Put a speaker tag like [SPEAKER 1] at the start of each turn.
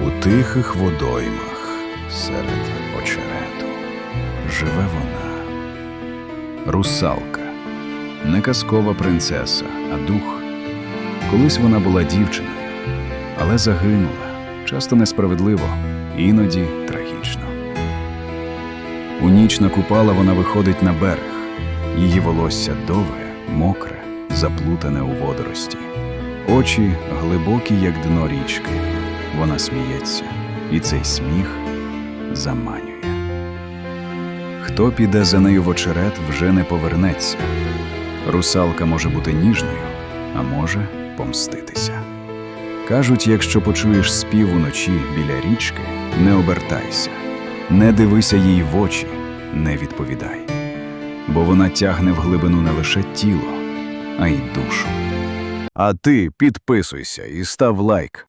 [SPEAKER 1] У тихих водоймах серед очерету живе вона. Русалка, не казкова принцеса, а дух. Колись вона була дівчиною, але загинула, часто несправедливо, іноді трагічно. У ніч на купала вона виходить на берег. Її волосся довге, мокре, заплутане у водорості. Очі глибокі, як дно річки. Вона сміється, і цей сміх заманює. Хто піде за нею в очерет, вже не повернеться. Русалка може бути ніжною, а може помститися. Кажуть, якщо почуєш спів уночі біля річки, не обертайся, не дивися їй в очі, не відповідай, бо вона тягне в глибину не лише тіло, а й душу. А ти підписуйся і став лайк.